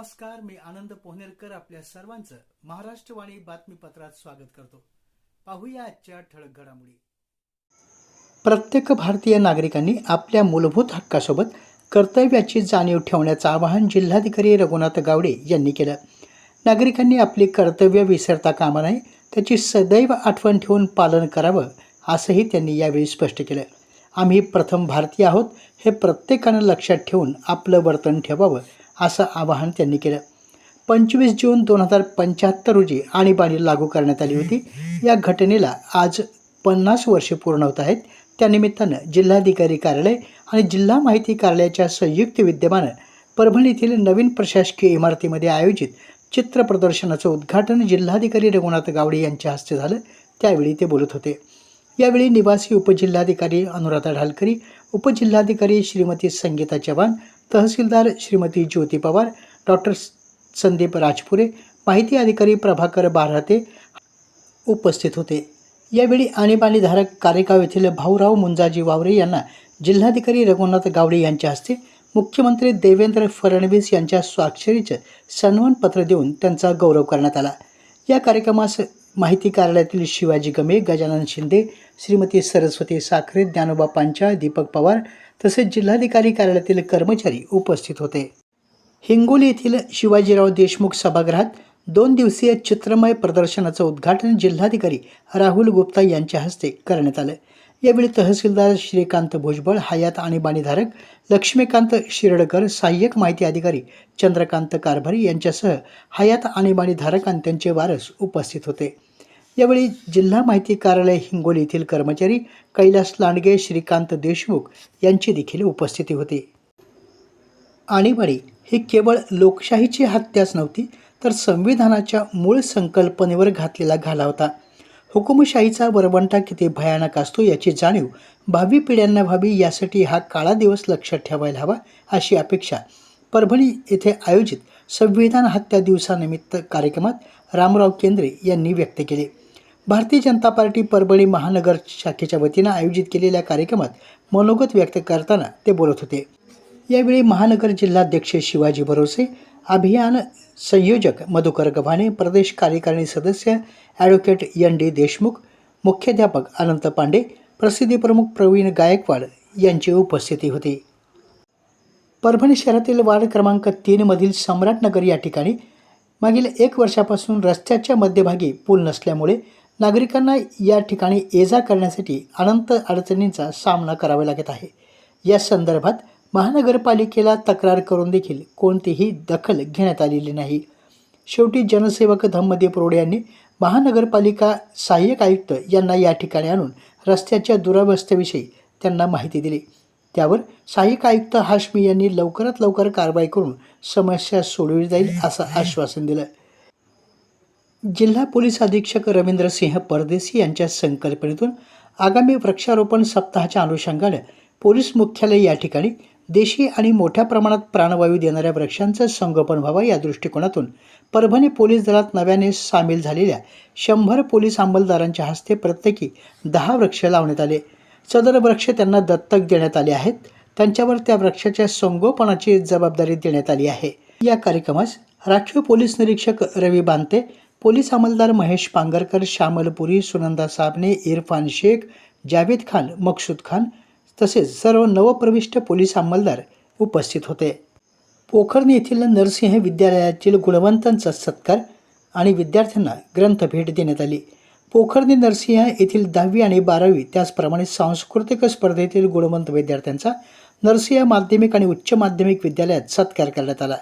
नमस्कार मी आनंद पोहनेरकर आपल्या सर्वांचं महाराष्ट्रवाणी बातमीपत्रात स्वागत करतो. पाहूया आजच्या ठळक घडामोडी. प्रत्येक भारतीय नागरिकांनी आपल्या मूलभूत हक्कासोबत कर्तव्याची जाणीव ठेवण्याचं आवाहन जिल्हाधिकारी रघुनाथ गावडे यांनी केलं. नागरिकांनी आपली कर्तव्य विसरता कामा नये त्याची सदैव आठवण ठेवून पालन करावं असंही त्यांनी यावेळी स्पष्ट केलं. आम्ही प्रथम भारतीय आहोत हे प्रत्येकानं लक्षात ठेवून आपलं वर्तन ठेवावं असं आवाहन त्यांनी केलं. पंचवीस जून दोन हजार पंच्याहत्तर रोजी आणीबाणी लागू करण्यात आली होती. या घटनेला आज पन्नास वर्षे पूर्ण होत आहेत. त्यानिमित्तानं जिल्हाधिकारी कार्यालय आणि जिल्हा माहिती कार्यालयाच्या संयुक्त विद्यमानं परभणी येथील नवीन प्रशासकीय इमारतीमध्ये आयोजित चित्र प्रदर्शनाचं उद्घाटन जिल्हाधिकारी रघुनाथ गावडे यांच्या हस्ते झालं. त्यावेळी ते बोलत होते. यावेळी निवासी उपजिल्हाधिकारी अनुराधा ढालकरी उपजिल्हाधिकारी श्रीमती संगीता चव्हाण तहसीलदार श्रीमती ज्योती पवार डॉक्टर संदीप राजपुरे माहिती अधिकारी प्रभाकर बारहाते उपस्थित होते. यावेळी आणीबाणीधारक कारेगाव येथील भाऊराव मुंजाजी वावरे यांना जिल्हाधिकारी रघुनाथ गावडे यांच्या हस्ते मुख्यमंत्री देवेंद्र फडणवीस यांच्या स्वाक्षरीचं सन्मानपत्र देऊन त्यांचा गौरव करण्यात आला. या कार्यक्रमास माहिती कार्यालयातील शिवाजी गमे गजानन शिंदे श्रीमती सरस्वती साखरे ज्ञानोबा पांचाळ दीपक पवार तसेच जिल्हाधिकारी कार्यालयातील कर्मचारी उपस्थित होते. हिंगोली येथील शिवाजीराव देशमुख सभागृहात दोन दिवसीय चित्रमय प्रदर्शनाचं उद्घाटन जिल्हाधिकारी राहुल गुप्ता यांच्या हस्ते करण्यात आलं. यावेळी तहसीलदार श्रीकांत भुजबळ हयात आणीबाणीधारक लक्ष्मीकांत शिरडकर सहाय्यक माहिती अधिकारी चंद्रकांत कारभारी यांच्यासह हयात आणीबाणीधारक आणि त्यांचे वारस उपस्थित होते. यावेळी जिल्हा माहिती कार्यालय हिंगोली येथील कर्मचारी कैलास लांडगे श्रीकांत देशमुख यांची देखील उपस्थिती होती. आणीबाणी ही केवळ लोकशाहीची हत्याच नव्हती तर संविधानाच्या मूळ संकल्पनेवर घातलेला घाला होता. हुकुमशाहीचा वरवंटा किती भयानक असतो याची जाणीव भावी पिढ्यांना व्हावी यासाठी हा काळा दिवस लक्षात ठेवायला हवा अशी अपेक्षा. परभणी येथे आयोजित संविधान हत्या दिवसानिमित्त कार्यक्रमात रामराव केंद्रे यांनी व्यक्त केले. भारतीय जनता पार्टी परभणी महानगर शाखेच्या वतीनं आयोजित केलेल्या कार्यक्रमात मनोगत व्यक्त करताना ते बोलत होते. यावेळी महानगर जिल्हाध्यक्ष शिवाजी भरोसे अभियान संयोजक मधुकर गव्हाणे प्रदेश कार्यकारिणी सदस्य ॲडव्होकेट एन डी देशमुख मुख्याध्यापक अनंत पांडे प्रसिद्धी प्रमुख प्रवीण गायकवाड यांची उपस्थिती होती. परभणी शहरातील वार्ड क्रमांक तीनमधील सम्राटनगर या ठिकाणी मागील एक वर्षापासून रस्त्याच्या मध्यभागी पूल नसल्यामुळे नागरिकांना या ठिकाणी ये जा करण्यासाठी अनंत अडचणींचा सामना करावा लागत आहे. या संदर्भात महानगरपालिकेला तक्रार करून देखील कोणतीही दखल घेण्यात आलेली नाही. शेवटी जनसेवक धम्मदेव रोड यांनी महानगरपालिका सहाय्यक आयुक्त यांना या ठिकाणी आणून रस्त्याच्या दुरावस्थेविषयी त्यांना माहिती दिली. त्यावर सहाय्यक आयुक्त हाशमी यांनी लवकरात लवकर कारवाई करून समस्या सोडवली जाईल असं आश्वासन दिलं. जिल्हा पोलीस अधीक्षक रवींद्र सिंह परदेशी यांच्या संकल्पनेतून आगामी वृक्षारोपण सप्ताहाच्या अनुषंगानं पोलीस मुख्यालय या ठिकाणी देशी आणि मोठ्या प्रमाणात प्राणवायू देणाऱ्या वृक्षांचं संगोपन व्हावं या दृष्टिकोनातून परभणी पोलीस दलात नव्याने सामील झालेल्या शंभर पोलीस अंमलदारांच्या हस्ते प्रत्येकी दहा वृक्ष लावण्यात आले. सदर वृक्ष त्यांना दत्तक देण्यात आले आहेत. त्यांच्यावर त्या वृक्षाच्या संगोपनाची जबाबदारी देण्यात आली आहे. या कार्यक्रमास राखीव पोलीस निरीक्षक रवी बांते पोलीस अंमलदार महेश पांगरकर श्यामलपुरी सुनंदा साबणे इरफान शेख जावेद खान मकसूद खान तसेच सर्व नवप्रविष्ट पोलीस अंमलदार उपस्थित होते. पोखरणी येथील नरसिंह विद्यालयातील गुणवंतांचा सत्कार आणि विद्यार्थ्यांना ग्रंथभेट देण्यात आली. पोखरणी नरसिंह येथील दहावी आणि बारावी त्याचप्रमाणे सांस्कृतिक स्पर्धेतील गुणवंत विद्यार्थ्यांचा नरसिंह माध्यमिक आणि उच्च माध्यमिक विद्यालयात सत्कार करण्यात आला.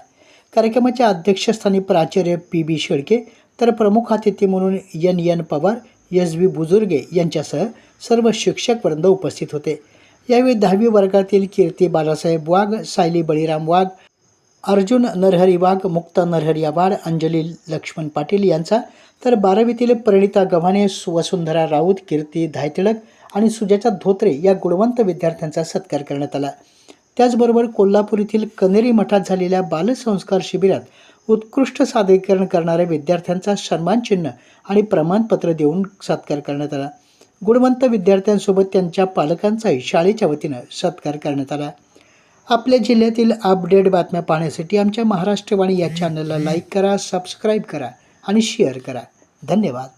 कार्यक्रमाच्या अध्यक्षस्थानी प्राचार्य पी बी शेळके तर प्रमुख अतिथी म्हणून N N Pawar S V Bujurge यांच्यासह सर्व शिक्षकवृंद उपस्थित होते. यावेळी दहावी वर्गातील कीर्ती बाळासाहेब वाघ सायली बळीराम वाघ अर्जुन नरहरी वाघ मुक्ता नरहरी वाड अंजली लक्ष्मण पाटील यांचा. तर बारावीतील प्रणिता गव्हाणे वसुंधरा राऊत कीर्ती धायतिळक आणि सुजाता धोत्रे या गुणवंत विद्यार्थ्यांचा सत्कार करण्यात आला. त्याचबरोबर कोल्हापूर येथील कनेरी मठात झालेल्या बालसंस्कार शिबिरात उत्कृष्ट सादरीकरण करणाऱ्या विद्यार्थ्यांचा सन्मानचिन्ह आणि प्रमाणपत्र देऊन सत्कार करण्यात आला. गुणवंत विद्यार्थ्यांसोबत त्यांच्या पालकांचाही शाळेच्या वतीनं सत्कार करण्यात आला. आपल्या जिल्ह्यातील अपडेट बातम्या पाहण्यासाठी आमच्या महाराष्ट्रवाणी या चॅनलला लाईक करा सबस्क्राईब करा आणि शेअर करा. धन्यवाद.